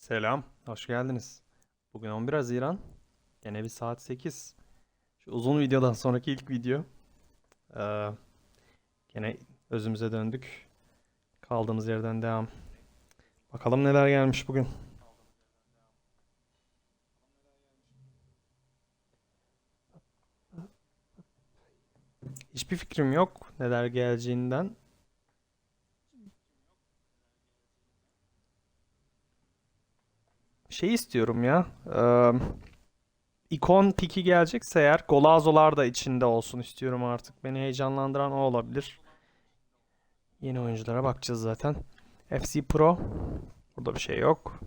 Selam, hoş geldiniz. Bugün 11 Haziran. Gene bir saat 8. Şu uzun videodan sonraki ilk video. Ee, gene özümüze döndük. Kaldığımız yerden devam. Bakalım neler gelmiş bugün. Hiçbir fikrim yok neler geleceğinden. Şey istiyorum ya. eee, ikon piki gelecekse eğer Golazolar da içinde olsun istiyorum artık. Beni heyecanlandıran o olabilir. Yeni oyunculara bakacağız zaten. FC Pro. Burada bir şey yok.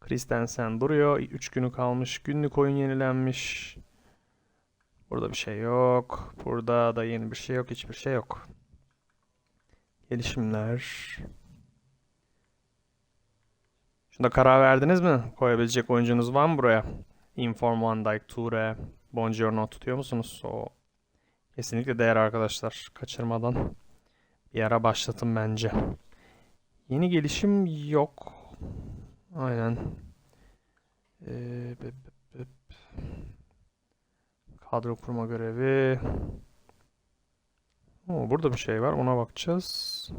Christensen duruyor. 3 günü kalmış. Günlük oyun yenilenmiş. Burada bir şey yok. Burada da yeni bir şey yok. Hiçbir şey yok. Gelişimler. Şunda karar verdiniz mi? Koyabilecek oyuncunuz var mı buraya? Inform Van Dijk, Toure, Buongiorno tutuyor musunuz? O kesinlikle değer arkadaşlar. Kaçırmadan bir ara başlatın bence. Yeni gelişim yok. Aynen. Ee. Kadro kurma görevi. Oo, burada bir şey var. Ona bakacağız.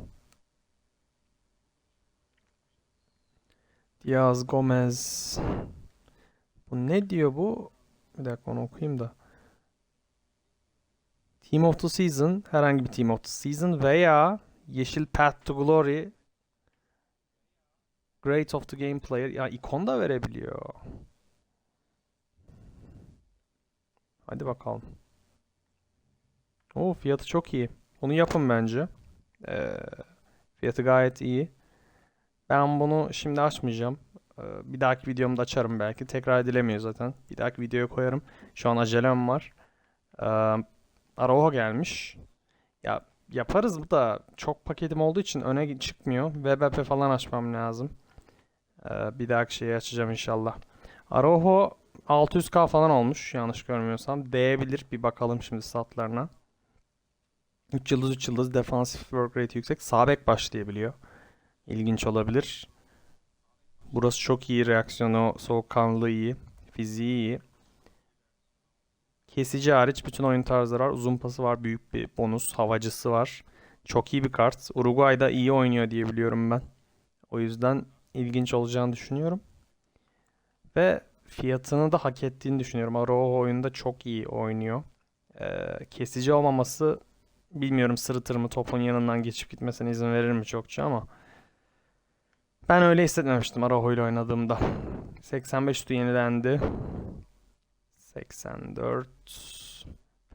Diaz Gomez. Bu ne diyor bu? Bir dakika onu okuyayım da. Team of the Season, herhangi bir Team of the Season veya Yeşil Path to Glory Great of the Game Player. Ya ikon da verebiliyor. Hadi bakalım. Oo fiyatı çok iyi. Onu yapın bence. Ee, fiyatı gayet iyi. Ben bunu şimdi açmayacağım. Ee, Bir dahaki videomda açarım belki. Tekrar edilemiyor zaten. Bir dahaki videoya koyarım. Şu an acelem var. Ee, Araujo gelmiş. Ya yaparız bu da çok paketim olduğu için öne çıkmıyor. WebApp'e falan açmam lazım. Ee, bir dahaki şeyi açacağım inşallah. Araujo 600k falan olmuş yanlış görmüyorsam. Değebilir. Bir bakalım şimdi statlarına. 3 yıldız 3 yıldız defansif work rate yüksek. Sağ bek başlayabiliyor. İlginç olabilir. Burası çok iyi. Reaksiyonu soğukkanlılığı iyi. Fiziği iyi. Kesici hariç bütün oyun tarzları var. Uzun pası var. Büyük bir bonus. Havacısı var. Çok iyi bir kart. Uruguay'da iyi oynuyor diye biliyorum ben. O yüzden ilginç olacağını düşünüyorum. Ve fiyatını da hak ettiğini düşünüyorum. Araujo oyunda çok iyi oynuyor. Ee, kesici olmaması bilmiyorum sırıtır mı topun yanından geçip gitmesine izin verir mi çokça ama ben öyle hissetmemiştim Araujo ile oynadığımda. 85 üstü yenilendi. 84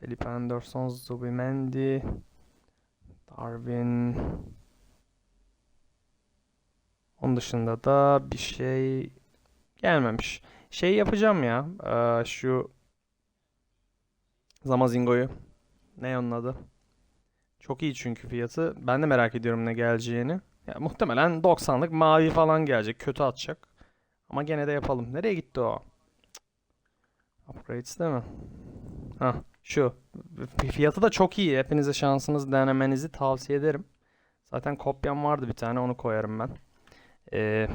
Felipe Anderson, Zubimendi, Darwin. Onun dışında da bir şey gelmemiş. Şey yapacağım ya. eee, şu Zamazingo'yu. Ne onun adı? Çok iyi çünkü fiyatı. Ben de merak ediyorum ne geleceğini. Ya muhtemelen 90'lık mavi falan gelecek. Kötü atacak. Ama gene de yapalım. Nereye gitti o? Upgrades değil mi? Hah şu. Fiyatı da çok iyi. Hepinize şansınız denemenizi tavsiye ederim. Zaten kopyam vardı bir tane onu koyarım ben. Ee,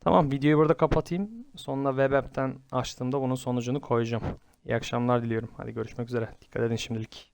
tamam videoyu burada kapatayım. Sonra web app'ten açtığımda bunun sonucunu koyacağım. İyi akşamlar diliyorum. Hadi görüşmek üzere. Dikkat edin şimdilik.